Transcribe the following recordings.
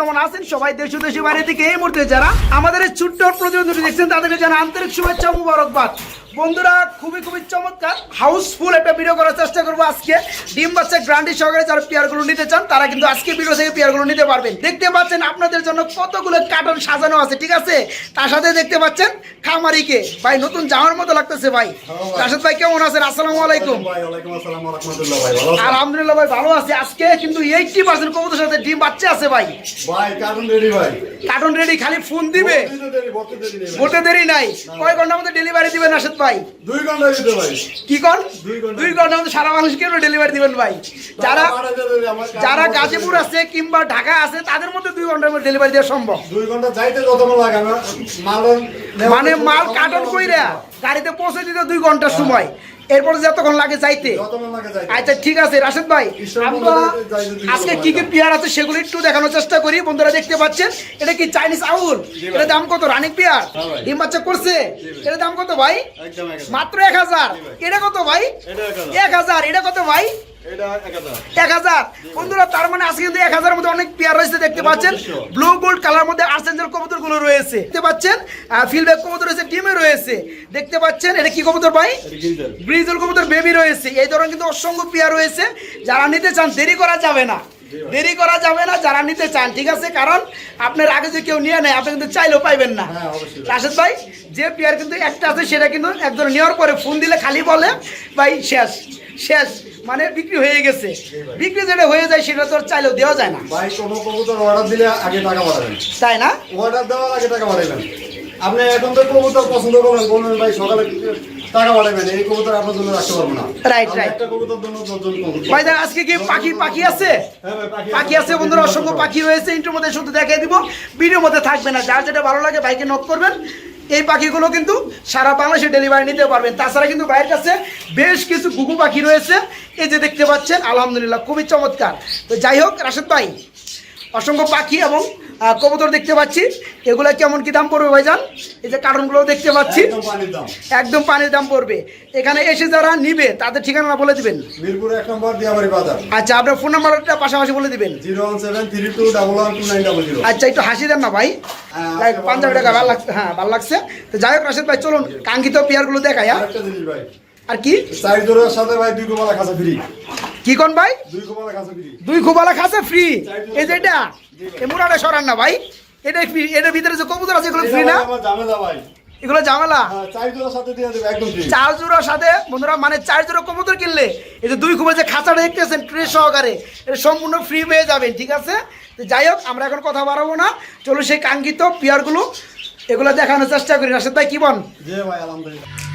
কেমন আছেন? সবাই দেশ ও দেশের বাইরে থেকে এই মুহূর্তে যারা আমাদের এই ছোট্ট প্রতিবেদনটি দেখছেন, তাদেরকে জানা আন্তরিক শুভেচ্ছা মুবারকবাদ। বন্ধুরা খুবই খুবই চমৎকার হাউসফুল একটা ভিডিও করার চেষ্টা করব আজকে। ডিম বাচ্চা গ্রান্ডি সহকারে যারা পেয়ারগুলো নিতে চান তারা কিন্তু আজকে ভিডিও থেকে পেয়ারগুলো নিতে পারবেন। দেখতে পাচ্ছেন আপনাদের জন্য কতগুলো কার্টন সাজানো আছে ঠিক আছে? তার সাথে দেখতে পাচ্ছেন খামারিকে। ভাই নতুন যাওয়ার মতো লাগতেছে ভাই। রাশেদ ভাই কেমন আছেন? আসসালামু আলাইকুম। আলহামদুলিল্লাহ ভাই ভালো আছে। আজকে কিন্তু এইটটি পার্সেন্ট কবুতর সাথে ডিম বাচ্চা আছে ভাই। ভাই কার্টুন রেডি ভাই। কার্টন রেডি খালি ফোন দিবে? বত্রিশে দেরি, নেই। কয় ঘণ্টার মধ্যে ডেলিভারি দিবেন রাশেদ ভাই? দুই ঘণ্টা দিতে ভাই কি কর? দুই ঘণ্টা। ঘণ্টার মধ্যে সারা মানুষ কেন ডেলিভারি দিবেন ভাই। যারা যারা গাজীপুর আছে কিংবা ঢাকা আছে তাদের মধ্যে দুই ঘণ্টার মধ্যে ডেলিভারি দেওয়া সম্ভব। দুই ঘণ্টা যাইতে যত লাগে মানে মাল কার্টন কইরা গাড়িতে পৌঁছে দিতে দুই ঘণ্টার সময়। এরপরে যতক্ষণ লাগে যাইতে। আচ্ছা ঠিক আছে রাশেদ ভাই। আমরা আজকে কি কি পিয়ার আছে সেগুলো একটু দেখানোর চেষ্টা করি। বন্ধুরা দেখতে পাচ্ছেন এটা কি চাইনিজ আউল? এটা দাম কত? রানিক পেয়ার? হ্যাঁ ডিম বাচ্চা করছে? এটা দাম কত ভাই। মাত্র এক হাজার। এটা কত ভাই? এক হাজার। এটা কত ভাই? এক হাজার। বন্ধুরা তার মানে আজকে কিন্তু এক হাজারের মধ্যে অনেক পেয়ার রয়েছে দেখতে পাচ্ছেন? ব্লু গোল্ড কালার মধ্যে আর্সেঞ্জেল কবুতরগুলো রয়েছে। দেখতে পাচ্ছেন? কবুতর রয়েছে টিমে রয়েছে। দেখতে পাচ্ছেন? এটা কি কবুতর ভাই? এটা কবুতর বেবি রয়েছে। এই ধরনের কিন্তু অসংখ্য পেয়ার রয়েছে। যারা নিতে চান দেরি করা যাবে না। দেরি করা যাবে না যারা নিতে চান ঠিক আছে? কারণ আপনার আগে যে কেউ নিয়ে নেয় আপনি কিন্তু চাইলেও পাইবেন না। হ্যাঁ, রাশেদ ভাই যে পেয়ার কিন্তু একটা আছে সেটা কিন্তু একজন নেওয়ার পরে ফোন দিলে খালি বলে। ভাই শেষ। শেষ মানে বিক্রি হয়ে গেছে। বিক্রি যেটা হয়ে যায় সেটা তো আর চাইলেও দেওয়া যায় না। ভাই কোনো কবুতর অর্ডার দিলে আগে টাকা পাঠাবেন তাই না? অর্ডার দেওয়ার আগে টাকা পাঠাবেন আপনি এখন তো কবুতর পছন্দ করবেন বলবেন ভাই সকালে টাকা পাঠাবেন এই কবুতর আপনার জন্য রাখতে পারব না। Right, আমি একটা কবুতর জন্য দশজন কবুতর। ভাই আজকে কি পাখি পাখি আছে? হ্যাঁ পাখি পাখি আছে বন্ধুরা অসংখ্য পাখি রয়েছে। ইন্টার মধ্যে শুধু দেখিয়ে দিব। ভিডিওর মধ্যে থাকবে না। যার যেটা ভালো লাগে ভাইকে নক করবেন। এই পাখিগুলো কিন্তু সারা বাংলাদেশে ডেলিভারি নিতে পারবেন। তাছাড়া কিন্তু ভাইয়ের কাছে বেশ কিছু গুগু পাখি রয়েছে। এই যে দেখতে পাচ্ছেন, আলহামদুলিল্লাহ খুবই চমৎকার। তো যাই হোক, রাশেদ ভাই অসংখ্য পাখি এবং কবুতর দেখতে পাচ্ছি। এগুলা কেমন কি দাম পড়বে ভাইজান? এই যে কার্টুনগুলো দেখতে পাচ্ছি। একদম পানির দাম। পড়বে। এখানে এসে যারা নিবে তাদের ঠিকানা বলে দিবেন। মিরপুর এক নম্বর দিয়াবাড়ি বাজার। আচ্ছা আপনার ফোন নাম্বারটা পাশাপাশি বলে দিবেন। Zero one seven three two double one two nine double zero. আচ্ছা একটু হাসি দেন না ভাই। হ্যাঁ, পাঞ্জাবি টাকা ভালো লাগছে। হ্যাঁ ভালো লাগছে। তো যাই হোক রাশেদ ভাই চলুন কাঙ্ক্ষিত পেয়ারগুলো দেখাই হ্যাঁ। ভাই। আর কি? সাথে ভাই দুই খাসা ফ্রি। কি কোন ভাই? দুই খুবালা খাসে ফ্রি। এই যে এটা? এই মুরাটা সরান না ভাই। এটা ফ্রি এটার ভিতরে যে কবুতর আছে এগুলো ফ্রি না? এগুলো ঝামেলা? হ্যাঁ চার জোড়ার সাথে বন্ধুরা মানে চার জোড়া কবুতর কিনলে এই যে দুই খুবই যে খাঁচাটা দেখতেছেন ট্রে সহকারে এটা সম্পূর্ণ ফ্রি পেয়ে যাবেন ঠিক আছে? তো যাই হোক আমরা এখন কথা বাড়াবো না। চলো সেই কাঙ্ক্ষিত পেয়ারগুলো এগুলো দেখানোর চেষ্টা করি। রাশেদ ভাই কি বল? জি ভাই আলহামদুলিল্লাহ।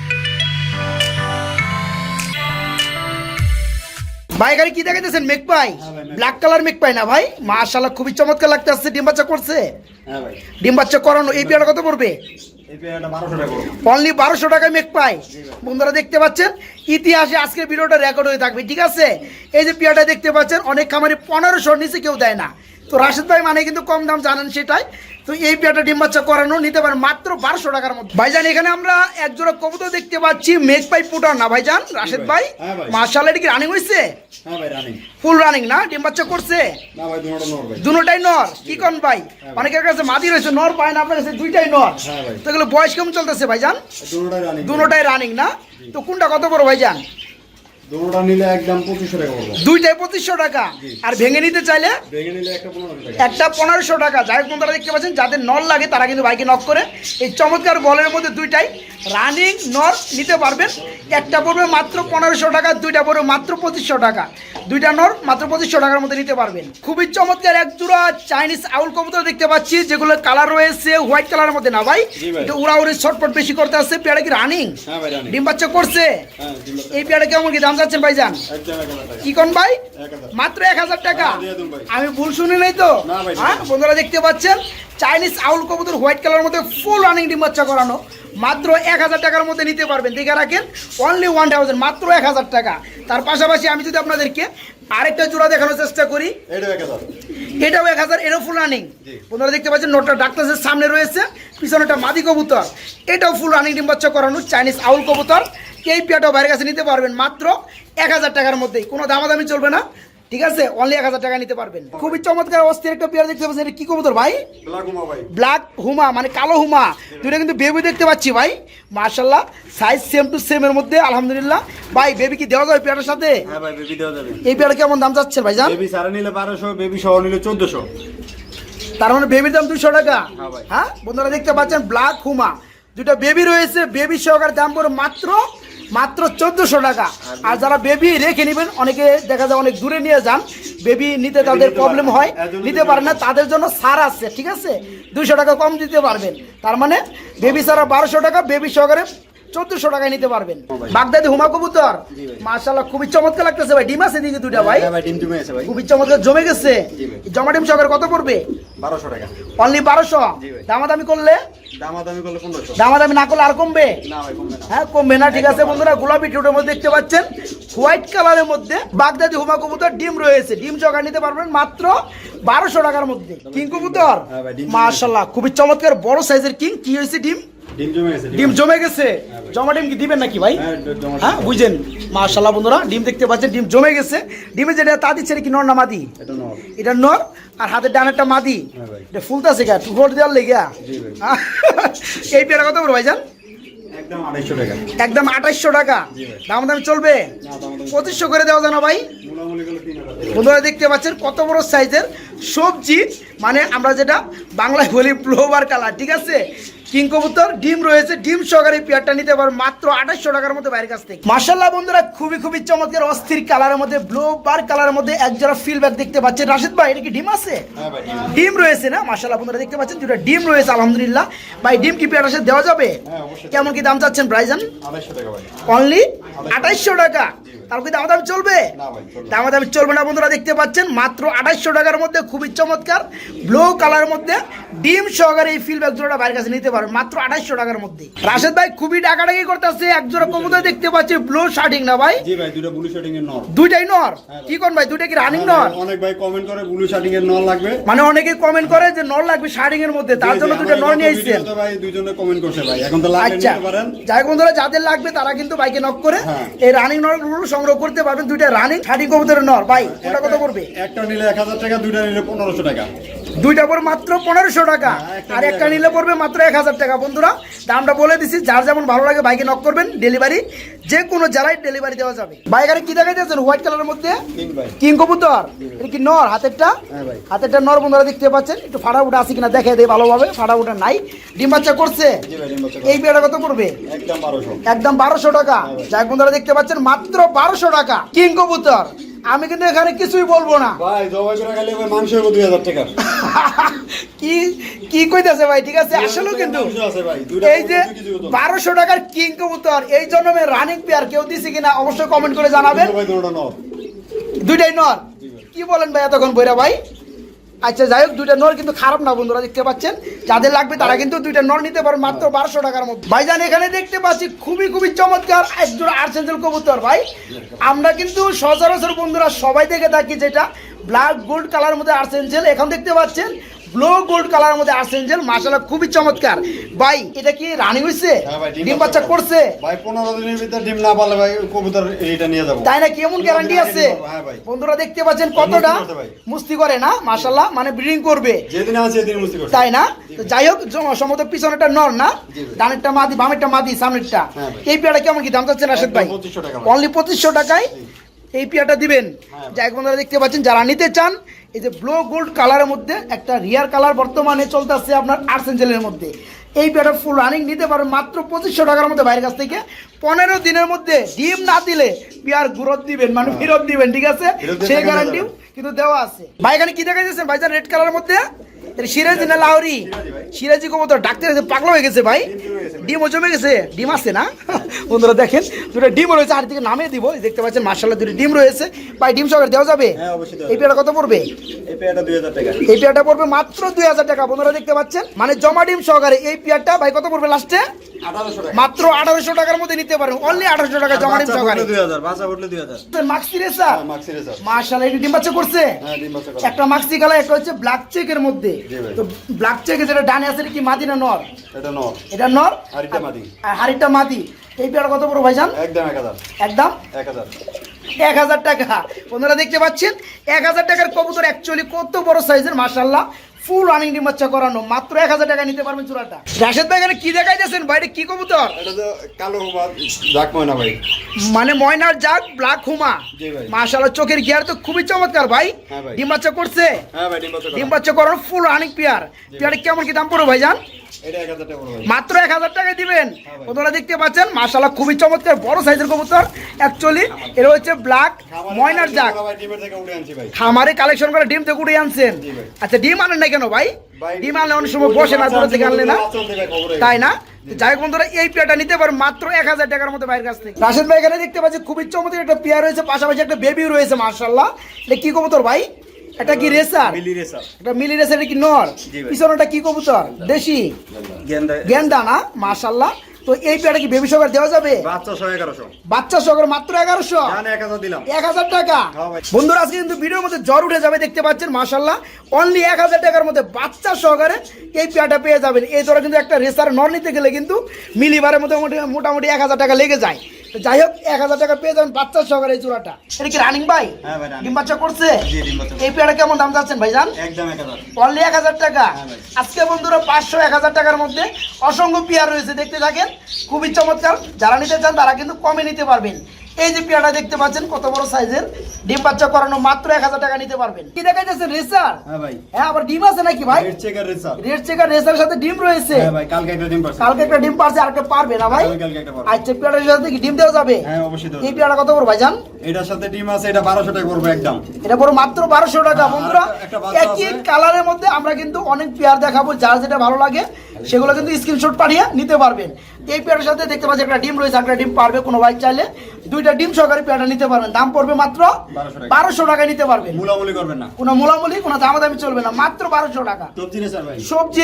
ভাই গাড়ি কি দেখাইতেছেন? মেক পাই? ব্ল্যাক কালার মেক পাই না ভাই? মাশাআল্লাহ খুবই চমৎকার লাগতেছে ডিম বাচ্চা করছে? হ্যাঁ ভাই। ডিম বাচ্চা করানো এই পেয়ারটা কত পড়বে? বারোশো অনলি বারোশো টাকায় মেক পাই। বন্ধুরা দেখতে পাচ্ছেন ইতিহাসে আজকের ভিডিওটা রেকর্ড হয়ে থাকবে ঠিক আছে? এই যে পেয়ারটা দেখতে পাচ্ছেন অনেক খামারে পনেরোশোর নিচে কেউ দেয় না। তো রাশেদ ভাই মানে কিন্তু কম দাম জানেন সেটাই। তো এই পেয়ারটা ডিম বাচ্চা করানো নিতে পারেন মাত্র বারোশো টাকার মধ্যে। ভাইজান এখানে আমরা এক জোড়া কবুতর দেখতে পাচ্ছি মেঘ পাই পুটার না ভাইজান রাশেদ ভাই? হ্যাঁ মার্শাল এটা কি রানিং হয়েছে হ্যাঁ ফুল রানিং না? ডিম বাচ্চা করছে? দুটাই নর কি কোন ভাই? হ্যাঁ ভাই। অনেকের কাছে মাদি রয়েছে নর পায় না আপনার কাছে দুইটাই নর। হ্যাঁ তো এগুলো বয়স কেমন চলতেছে ভাইজান? দুটাই রানিং না? তো কোনটা কত বড় ভাইজান? দুটোটা নিলে একদম পঁচিশশো টাকা পড়ব। দুইটাই টাকা। আর ভেঙে নিতে চাইলে ভেঙে নিলে একটা টাকা। একটা পনেরোশো টাকা। যাই হোক বন্ধুরা দেখতে পাচ্ছেন যাদের নল লাগে তারা কিন্তু বাইকে নক করে। এই চমৎকার বলের মধ্যে দুইটাই রানিং নর নিতে পারবেন। একটা পড়বে মাত্র টাকা দুইটা পড়বে মাত্র পঁচিশশো টাকা। দুইটা নর মাত্র টাকার মধ্যে নিতে পারবেন। খুবই চমৎকার এক জোড়া চাইনিজ আউল কবুতর দেখতে পাচ্ছি যেগুলো কালার রয়েছে হোয়াইট কালারের মধ্যে না ভাই। এটা উড়াউড়ি ছটপট বেশি করতে আসছে পেয়ারা কি রানিং? হ্যাঁ ভাই রানিং। ডিম বাচ্চা করছে? হ্যাঁ। এই পেয়ারা কেমন কি দাম? এক হাজার টাকা। কি কোন ভাই মাত্র এক হাজার টাকা? ভাই। আমি ভুল শুনি নাই তো? হ্যাঁ বন্ধুরা দেখতে পাচ্ছেন চাইনিজ আউল কবুতর হোয়াইট কালার মধ্যে ফুল রানিং ডিম বাচ্চা করানো। মাত্র এক হাজার টাকার মধ্যে নিতে পারবেন। দেখে রাখেন অনলি ওয়ান থাউজেন্ড মাত্র এক হাজার টাকা। তার পাশাপাশি আমি যদি আপনাদেরকে আরেকটা জোড়া দেখানোর চেষ্টা করি এটাও এক হাজার। এটাও ফুল রানিং। বন্ধুরা দেখতে পাচ্ছেন নোটটা ডাক্তারের সামনে রয়েছে পিছনেটা মাদি কবুতর। এটাও ফুল রানিং ডিম বাচ্চা করানো চাইনিজ আউল কবুতর। এই পেয়াটাও বাইরের কাছে নিতে পারবেন মাত্র এক হাজার টাকার মধ্যেই। কোনো দামাদামি চলবে না ঠিক আছে? অনলি এক হাজার টাকা নিতে পারবেন। খুবই চমৎকার অস্থির একটা পেয়ার দেখতে পাচ্ছেন। এটা কি কবুতর ভাই? ভাই। ব্ল্যাক হুমা মানে কালো হুমা দুইটা কিন্তু বেবি দেখতে পাচ্ছি ভাই। মার্শাল্লাহ সাইজ সেম টু সেম এর মধ্যে আলহামদুলিল্লাহ। ভাই বেবি কি দেওয়া যাবে পেয়ারের সাথে? হ্যাঁ ভাই বেবি দেওয়া যাবে। এই পেয়ারে কেমন দাম চাচ্ছেন ভাইজান? বেবি সারা নিলে বারোশো বেবি সহ নিলে চোদ্দশো। তার মানে বেবির দাম দুশো টাকা? হ্যাঁ ভাই। হ্যাঁ? বন্ধুরা দেখতে পাচ্ছেন ব্ল্যাক হুমা দুটা বেবি রয়েছে বেবি সহকারে দাম পড়ে মাত্র মাত্র চোদ্দশো টাকা। আর যারা বেবি রেখে নেবেন অনেকে দেখা যায় অনেক দূরে নিয়ে যান। বেবি নিতে তাদের প্রবলেম হয়। নিতে পারে না তাদের জন্য সার আছে ঠিক আছে? দুশো টাকা কম দিতে পারবেন। তার মানে বেবি সারা বারোশো টাকা বেবি সহকারে চোদ্দশো টাকায় নিতে পারবেন। বাগদাদি হুমা কবুতর। মার্শাল্লাহ খুবই চমৎকার লাগতেছে ভাই। ডিম আছে দিকে দুটা ভাই। হ্যাঁ ডিম জমে আছে খুবই চমৎকার জমে গেছে। জমা ডিম সহকারে কত পড়বে? বারোশো টাকা। অনলি বারোশো। দামাদামি করলে? দামাদামি না করলে আর কমবে? হ্যাঁ কমবে না ঠিক আছে বন্ধুরা। গোলাপি টুটের মধ্যে দেখতে পাচ্ছেন। হোয়াইট কালারের মধ্যে বাগদাদি হুমা কবুতর ডিম রয়েছে। ডিম জগা নিতে পারবেন মাত্র বারোশো টাকার মধ্যে। কিং কবুতর? হ্যাঁ মার্শাল্লাহ খুবই চমৎকার। বড় সাইজের কিং। কি হয়েছে ডিম? ডিম জমে আছে ডিম জমে গেছে? জমা ডিম কি দিবেন নাকি ভাই? হ্যাঁ, হ্যাঁ বুঝেন। মার্শাল্লাহ বন্ধুরা ডিম দেখতে পাচ্ছেন ডিম জমে গেছে। ডিমে যেটা তা দিচ্ছে কি নর না মাদি? এটা নর। আর হাতের ডানেরটা মাদি। হ্যাঁ। এটা ফুলতাছে গা টুকর দেওয়ার লেগা। এই পেয়ারা কত বড় ভাইজান? একদম একদম আঠাইশশো টাকা। দাম দাম চলবে? পঁচিশশো করে দেওয়া জানা ভাই। বন্ধুরা দেখতে পাচ্ছেন কত বড় সাইজের সবজি। মানে আমরা যেটা বাংলায় বলি ব্লোবার কালার ঠিক আছে? কিং কবুতর ডিম রয়েছে ডিম সহকারে পেয়ারটা নিতে পারো মাত্র আঠাশশো টাকার মধ্যে বাইরের কাছ থেকে। মার্শাল্লাহ বন্ধুরা খুবই খুবই চমৎকার অস্থির কালারের মধ্যে ব্লু বার কালারের মধ্যে এক জোড়া ফিল ব্যাগ দেখতে পাচ্ছেন। রাশিদ ভাই এটা কি ডিম আছে? হ্যাঁ ডিম। ডিম রয়েছে না? মার্শাল্লাহ বন্ধুরা দেখতে পাচ্ছেন দুটো ডিম রয়েছে আলহামদুলিল্লাহ। ভাই ডিম কি পেয়ারের সাথে দেওয়া যাবে? হ্যাঁ, কেমন কি দাম চাচ্ছেন ভাই। অনলি আঠাইশশো টাকা। তার কি দাম দাম চলবে? না ভাই, চলবে না। দাম দাম চলবে না বন্ধুরা দেখতে পাচ্ছেন মাত্র আঠাইশশো টাকার মধ্যে খুবই চমৎকার ব্লু কালারের মধ্যে ডিম সহকারে এই ফিল ব্যাগ জোড়াটা বাইরের কাছে নিতে পারবেন মাত্র আঠাইশশো টাকার মধ্যে। রাশেদ ভাই খুবই ডাকাডাকি করতেছে এক জোড়া কবুতর দেখতে পাচ্ছি ব্লু শার্টিং না ভাই? জি ভাই দুটো ব্লু শার্টিং এর নর দুইটাই নর? কি কোন ভাই দুইটা কি রানিং নর? হ্যাঁ অনেক ভাই কমেন্ট করে ব্লু শার্টিং এর নর লাগবে। মানে অনেকে কমেন্ট করে যে নর লাগবে শার্টিং এর মধ্যে তার জন্য জি, দুইটা নর নিয়ে ভিডিওতে ভাই দুইজনে কমেন্ট করছে ভাই এখন তো লাগবে আচ্ছা। নিতে পারেন। যাই বন্ধুরা যাদের লাগবে তারা কিন্তু বাইকে নক করে হ্যাঁ। এই রানিং নরগুলো সংগ্রহ করতে পারবেন দুইটা রানিং শার্টিং কবুতরের নর। ভাই ওটা কত পড়বে? একটা নিলে এক হাজার টাকা দুইটা নিলে পনেরোশো টাকা। দুইটা পড়বে মাত্র পনেরোশো টাকা। হ্যাঁ, আর একটা নিলে পড়বে মাত্র এক হাজার টাকা। বন্ধুরা দামটা বলে দিছি যার যেমন ভালো লাগে বাইকে নক করবেন ডেলিভারি যে কোনো জেলায় ডেলিভারি দেওয়া যাবে। বাইকারে কি দেখা যাচ্ছেন হোয়াইট কালারের মধ্যে? কিং কবুতর? এটা কি নর? হাতেরটা? হ্যাঁ হাতেরটা নর বন্ধুরা দেখতে পাচ্ছেন। একটু ফাটা উঠা আছে কিনা দেখে দেয় ভালোভাবে। ফাটা উঠা নাই। ডিম বাচ্চা করছে? এই বিয়েটা কত পড়বে? একদম বারোশো। টাকা। যাই হোক বন্ধুরা দেখতে পাচ্ছেন মাত্র বারোশো টাকা। কিং কবুতর। আমি কিন্তু এখানে কিছুই বলব না। ভাই জবাই করে খালি ভাই মাংস হইব দুই হাজার টাকা। কি কি কইতাছে ভাই ঠিক আছে? আসলে কিন্তু এই যে কবুতর দুই কেজি ওজন। বারোশো টাকার কিং কবুতর এই জন্য রানিং পেয়ার কেউ দিছে কিনা অবশ্যই কমেন্ট করে জানাবেন। দুইটাই নর? কি বলেন ভাই এতক্ষণ বইরা ভাই? আচ্ছা যাই হোক, দুইটা নর কিন্তু খারাপ না বন্ধুরা, দেখতে পাচ্ছেন? যাদের লাগবে তারা কিন্তু দুইটা নর নিতে পারেন মাত্র বারোশো টাকার মধ্যে। ভাইজান, এখানে দেখতে পাচ্ছি খুবই খুবই চমৎকার একজোড়া আর্সেন্সেল কবুতর, ভাই। আমরা কিন্তু সচরাচর বন্ধুরা সবাই দেখে থাকি যেটা ব্ল্যাক গোল্ড কালার মধ্যে আর্সেন্সেল এখন দেখতে পাচ্ছেন ব্লু গোল্ড কালার মধ্যে আর্সেন্সেল মাসালা খুবই চমৎকার। ভাই এটা কি রানি হয়েছে হ্যাঁ ডিম বাচ্চা করছে? ভাই পনেরো দিনের ভিতরে ডিম না পারলে ভাই কবুতর এইটা নিয়ে যাব। তাই না কেমন গ্যারান্টি আছে? হ্যাঁ বন্ধুরা দেখতে পাচ্ছেন কতটা? মুস্তি করে না? মাশাল্লাহ মানে ব্রিডিং করবে। যেদিন আছে সেদিন মুস্তি করছে তাই না? তো যাই হোক সম্ভবত পিছনেরটা নর না? ডানেরটা মাদি বামেরটা মাদি সামনেরটা। হ্যাঁ এই পেয়ারটা কেমন কি? দাম চাচ্ছেন রাশেদ ভাই? একদম 2500 টাকা অনলি পঁচিশশো টাকায় এই পেয়ারটা দিবেন। যাই বন্ধুরা দেখতে পাচ্ছেন যারা নিতে চান এই যে ব্লু গোল্ড কালারের মধ্যে একটা রিয়ার কালার বর্তমানে চলতেছে আপনার আর্সেঞ্জেলের মধ্যে। এই পেয়ারটা ফুল রানিং নিতে পারেন মাত্র পঁচিশশো টাকার মধ্যে বাইরের কাছ থেকে। পনেরো দিনের মধ্যে ডিম না দিলে পেয়ার গ্রোথ দিবেন মানে ফেরত দিবেন ঠিক আছে? হ্যাঁ। সেই গ্যারান্টি কিন্তু দেওয়া আছে। ভাই এখানে কি দেখা যাচ্ছে ভাইজান রেড কালারের মধ্যে? সিরাজি না লাহরি? সিরাজি কবুতর ডাক্তার পাগলা হয়ে গেছে ভাই। ডিমও জমে গেছে ডিম আছে না? বন্ধুরা দেখেন দুটো ডিম রয়েছে আর দিকে নামিয়ে দিব। দেখতে পাচ্ছেন মার্শাল্লাহ দুটো ডিম রয়েছে। ভাই ডিম সহকারে দেওয়া যাবে? হ্যাঁ, এই পেয়ারটা কত পড়বে? এই পেয়ারটা পড়বে মাত্র দুই হাজার টাকা। বন্ধুরা দেখতে পাচ্ছেন মানে জমা ডিম সহকারে এই পেয়ারটা ভাই কত পড়বে লাস্টে? মাত্র আঠারোশো টাকার মধ্যে নিতে পারেন। অনলি আঠারোশো টাকা জমা ডিম সহকারে। হ্যাঁ, মার্শাল্লাহ ডিম বাচ্চা করছে? হ্যাঁ ডিম বাচ্চা করা। একটা মাক্সি কালার একটা হচ্ছে ব্ল্যাক চেকের মধ্যে। তো ব্ল্যাক চেকে যেটা ডানে আছে কি মাদি না নর? এটা নর। এটা নর? হাড়িটা মাদি। হাড়িটা মাদি। এই পেয়ারা কত বড় ভাইজান? একদম এক হাজার। একদম? এক হাজার। এক হাজার টাকা। বন্ধুরা দেখতে পাচ্ছেন এক হাজার টাকার কবুতর অ্যাকচুয়ালি কত বড় সাইজের মার্শাল্লাহ ফুল রানিং ডিম বাচ্চা করানো। মাত্র এক হাজার টাকা নিতে পারবেন চূড়াটা। রাশেদ ভাই এখানে কি দেখাইতেছেন? বাইরে কি কবুতর? এটা তো কালো হুমা জাক ময়না ভাই। মানে ময়নার জাগ ব্ল্যাক হুমা। মার্শাল্লাহ চোখের গিয়ার তো খুবই চমৎকার ভাই। হ্যাঁ ডিম বাচ্চা করছে? হ্যাঁ ভাই ডিম বাচ্চা করানো ফুল রানিং পেয়ার পেয়ারে কেমন কি দাম পড়বে ভাইজান এটা এক হাজার টাকা মাত্র এক হাজার টাকায় দিবেন। হ্যাঁ। ওনারা দেখতে পাচ্ছেন? মার্শাল্লাহ খুবই চমৎকার বড় সাইজের কবুতর অ্যাকচুয়ালি এটা হচ্ছে ব্ল্যাক ময়নার জাগ করা ভাই ডিমের থেকে উঠে আনছি ভাই। খামারে কালেকশন করে ডিম থেকে উঠে আনছেন। আচ্ছা ডিম আনেন না কেন ভাই? ডিম আনলে অনেক সময় বসে না দূরে থেকে আনলে না? তাই না? যাই হোক বন্ধুরা এই পেয়ারটা নিতে পারো মাত্র এক হাজার টাকার মতো বাইরের কাছ থেকে। রাশেদ ভাই এখানে দেখতে পাচ্ছি খুবই চমৎকার একটা পেয়ার রয়েছে পাশাপাশি একটা বেবি রয়েছে মার্শাল্লাহ এটা কি কবুতর ভাই? এটা কি রেসার? মিলি রেসার। এটা মিলি রেসার কি নর? পিছনটা কি কবুতর? দেশি? গেন্দা। গেন্দা না মার্শাল্লাহ তো এই পেয়াটা কি বেবি সকার দেওয়া যাবে? বাচ্চা সকার মাত্র এগারোশো? এক হাজার টাকা। হ্যাঁ বন্ধুরা আজকে কিন্তু ভিডিওর মধ্যে জ্বর উঠে যাবে দেখতে পাচ্ছেন মাশাল্লাহ অনলি এক হাজার টাকার মধ্যে বাচ্চা সহকারে এই পেয়াটা পেয়ে যাবেন। এই ধরো কিন্তু একটা রেসার নন নিতে গেলে কিন্তু মিলিবারের মধ্যে মোটামুটি মোটামুটি এক হাজার টাকা লেগে যায়। তো যাই হোক এক হাজার টাকা পেয়ে যাবেন বাচ্চা সহকারে এই চূড়াটা। এটা কি রানিং ভাই? হ্যাঁ। ডিম বাচ্চা করছে? এই পেয়ারা কেমন দাম যাচ্ছেন ভাই জান অনলি এক হাজার টাকা। হ্যাঁ আজকে বন্ধুরা পাঁচশো এক হাজার টাকার মধ্যে অসংখ্য পেয়ার রয়েছে দেখতে থাকেন। খুবই চমৎকার। যারা নিতে চান তারা কিন্তু কমে নিতে পারবেন। এই যে পেয়ারটা দেখতে পাচ্ছেন কত বড় সাইজের? ডিম বাচ্চা করানো মাত্র এক হাজার টাকা নিতে পারবেন। কি দেখাইতেছেন রেসার? হ্যাঁ ভাই। হ্যাঁ আবার ডিম আছে নাকি ভাই? Red checker racer. Red checker racer সাথে ডিম রয়েছে। হ্যাঁ ভাই কালকে একটা ডিম পারছে। কালকে একটা ডিম পারছে আর একটা পারবে না ভাই? কালকে একটা পারবে। আচ্ছা পেয়ারটার সাথে কি ডিম দেওয়া যাবে? হ্যাঁ অবশ্যই দেওয়া এই যাবে। পেয়ারটা কত বড় ভাইজান এটার সাথে ডিম আছে এটা বারোশো টাকা পড়বে একদম। এটা পুরো মাত্র বারোশো টাকা বন্ধুরা। একই কালারের মধ্যে আমরা কিন্তু অনেক পেয়ার দেখাবো যার যেটা ভালো লাগে সেগুলো কিন্তু স্ক্রিনশট পাঠিয়ে নিতে পারবেন। এই পেয়ারের সাথে দেখতে পাচ্ছি একটা ডিম রয়েছে একটা ডিম পারবে কোনো বাইক চাইলে। দুইটা ডিম সহকারে পেয়ারটা নিতে পারবেন। দাম পড়বে মাত্র 1200 টাকা। নিতে পারবেন। মুলামুলি করবেন না। কোনো মোলামুলি কোনো দামাদামি চলবে না। মাত্র বারোশো টাকা। সবজি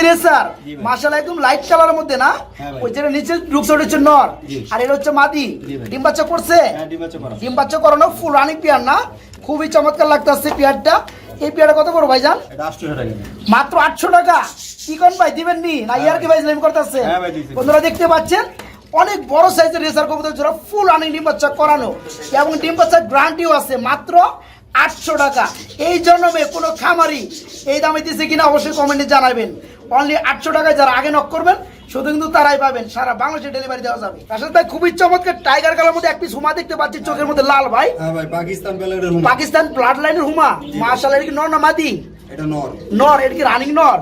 জি ভাই। মাসালা একদম লাইট কালারের মধ্যে না? হ্যাঁ ওই যেটা নিচে রুকসট হচ্ছে নর। আর এটা হচ্ছে মাদি। ডিম বাচ্চা করছে? হ্যাঁ ডিম বাচ্চা করানো। ফুল রানিং পেয়ার না? খুবই চমৎকার লাগতেছে পেয়ারটা। এই পেয়ারটা কত বড় ভাইজান? মাত্র আটশো টাকা। কি কোন ভাই দিবেন নি না ইয়ার কি ভাই স্লাইম করতেছে? হ্যাঁ। বন্ধুরা দেখতে পাচ্ছেন অনেক বড় সাইজের রেসার কবুতর ফুল আনি ডিম বাচ্চা করানো। এবং ডিম বাচ্চার গ্রান্টিও আছে। মাত্র আটশো টাকা। এই জন্যে কোনো খামারি এই দামে দিছে কিনা অবশ্যই কমেন্টে জানাবেন। অনলি আটশো টাকায় যারা আগে নক করবেন শুধু কিন্তু তারাই পাবেন। সারা বাংলাদেশে ডেলিভারি দেওয়া যাবে। আসলে ভাই খুবই চমৎকার টাইগার কালার মধ্যে এক পিস হুমা দেখতে পাচ্ছি চোখের মধ্যে লাল ভাই। হ্যাঁ পাকিস্তান পাকিস্তান ব্লাড লাইনের হুমা মার্শাল এটা কি নর না মাদি? এটা নর নর এটা কি রানিং নর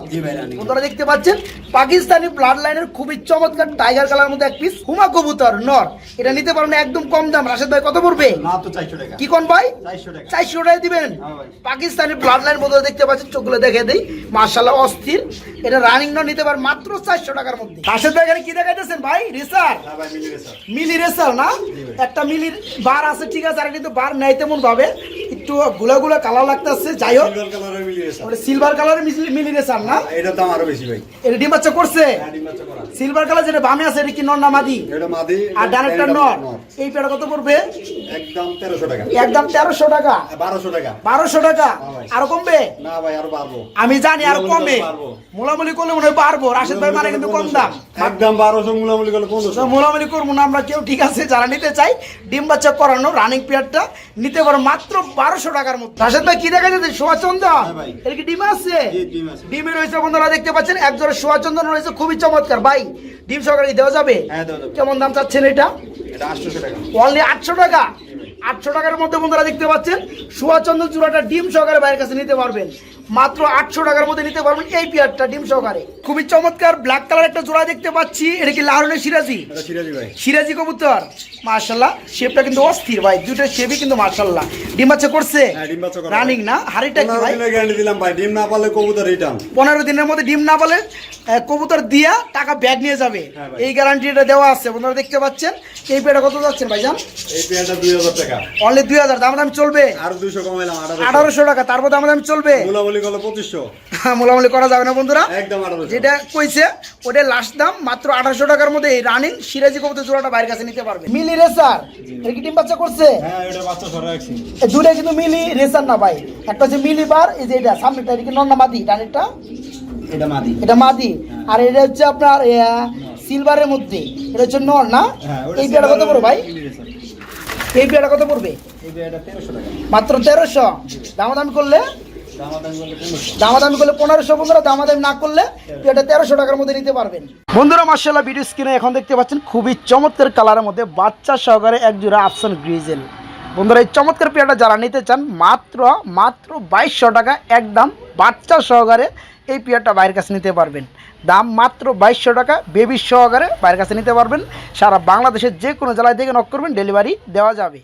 দেখতে পাচ্ছেন পাকিস্তানি ব্লাড লাইনের খুবই চমৎকার টাইগার কালার মধ্যে এক পিস হুমা কবুতর নর। এটা নিতে পারেন একদম কম দাম। রাশেদ ভাই কত পড়বে? কি কোন ভাই? চারশো টাকা। দিবেন। হ্যাঁ পাকিস্তানি ব্লাড লাইন বন্ধুরা দেখতে পাচ্ছেন চোখগুলো দেখে দেই। মার্শাল্লাহ অস্থির। এটা রানিং নর নিতে পারেন মাত্র চারশো টাকার মধ্যে। রাশেদ ভাই এখানে কি দেখাইতেছেন ভাই? রিসার? ভাই মিলি রেসার। না? একটা মিলির বার আছে ঠিক আছে আর কিন্তু বার নাই তেমন ভাবে। একটু গুলা গুলা কালার লাগতেছে যাই হোক। সিলভার কালারের মিলি রেসার। না? এটার দাম আরও বেশি ভাই। এটা ডিম বাচ্চা করছে? হ্যাঁ সিলভার কালার যেটা বামে আছে এটা কি নর না মাদি? এটা মাদি আর ডানেরটা এটা নর। এই পেয়ারা কত পড়বে? একদম তেরোশো টাকা। একদম তেরোশো টাকা। বারোশো টাকা। বারোশো টাকা। হ্যাঁ আরও কমবে? না ভাই আরও বাড়বো। আমি জানি আর মোলামুলি কমে। মোলামুলি করলে মনে হয় পারব রাশেদ ভাই মানে কিন্তু কম দাম। একদম বারোশো মুলামুলি করলে তো মোলামুলি করব না আমরা কেউ ঠিক আছে যারা নিতে চাই ডিম বাচ্চা করানো রানিং পেয়ারটা নিতে পারো মাত্র বারোশো টাকার মতো রাশেদ ভাই কি দেখা যাচ্ছে সোয়াচন্দন হ্যাঁ ভাই। এর কি ডিম আছে? জি, ডিম আছে। ডিমে রয়েছে বন্ধুরা দেখতে পাচ্ছেন এক জোড়া সোয়াচন্দন রয়েছে খুবই চমৎকার। ভাই ডিম সহকারে দেওয়া যাবে? হ্যাঁ। কেমন দাম চাচ্ছেন এটা? অনলি আটশো টাকা? আটশো টাকার মধ্যে বন্ধুরা দেখতে পাচ্ছেন। সুয়াচন্দ্র চূড়াটা ডিম সহকারে বাইরের কাছে নিতে পারবেন। মাত্র আটশো টাকার মধ্যে নিতে পারবেন এই পেয়ারটা ডিম সহকারে। খুবই চমৎকার ব্ল্যাক কালার একটা জোড়া দেখতে পাচ্ছি। এটা কি লাহরনের সিরাজি? সিরাজি ভাই। সিরাজি কবুতর। মার্শাল্লাহ শেপটা কিন্তু অস্থির ভাই। দুটো শেপই কিন্তু মার্শাল্লাহ ডিম বাচ্চা করছে? হ্যাঁ। রানিং না? হাড়িটা কি ভাই? গ্যারান্টি দিলাম ভাই। ডিম না পারলে কবুতর রিটার্ন পনেরো দিনের মধ্যে ডিম না বলে কবুতর দিয়া টাকা ব্যাগ নিয়ে যাবে। হ্যাঁ। এই গ্যারান্টিটা দেওয়া আছে। বন্ধুরা দেখতে পাচ্ছেন। এই পেয়ারটা কত যাচ্ছেন ভাইজান? এই পেয়ারটা দুই হাজার টাকা। অনলি দুই হাজার দাম দাম চলবে। আর দুইশো কমাইলাম আঠারোশো। টাকা তারপর দাম দাম চলবে। মুলামুলি করলে পঁচিশশো। মোলামুলি করা যাবে না বন্ধুরা। একদম যেটা কইছে ওটা লাস্ট দাম মাত্র আঠারোশো টাকার মধ্যে এই রানিং সিরাজি কবুতর জোড়াটা বাইরের কাছে নিতে পারবে। মিলি রেসার এর কি টিম বাচ্চা করছে? হ্যাঁ এটা বাচ্চা কিন্তু মিলি রেসার না ভাই। একটা হচ্ছে মিলি বার এই যে এটা সামনেটা এটা কি নন্না মাদি? ডানেরটা? এটা মাদি। এটা মাদি। আর এটা হচ্ছে আপনার সিলভারের মধ্যে। এটা হচ্ছে নর না? হ্যাঁ এই পেয়ারটা কত পড়বে ভাই? এই পেয়ারটা কত পড়বে? মাত্র তেরোশো? দামাদামি করলে? দামাদামি করলে পনেরোশো। বন্ধুরা দামাদামি না করলে এটা তেরোশো টাকার মধ্যে নিতে পারবেন। বন্ধুরা মার্শাল্লাহ ভিডিও স্ক্রিনে এখন দেখতে পাচ্ছেন খুবই চমৎকার কালারের মধ্যে বাচ্চা সহকারে এক জোড়া আফসান গ্রিজেল বন্ধুরা এই চমৎকার পেয়ারটা যারা নিতে চান মাত্র মাত্র বাইশশো টাকা একদম বাচ্চা সহকারে এই পেয়ারটা বাইরের কাছে নিতে পারবেন। দাম মাত্র বাইশশো টাকা বেবির সহকারে বাইরের কাছে নিতে পারবেন। সারা বাংলাদেশের যে কোনো জেলায় থেকে নক করবেন ডেলিভারি দেওয়া যাবে।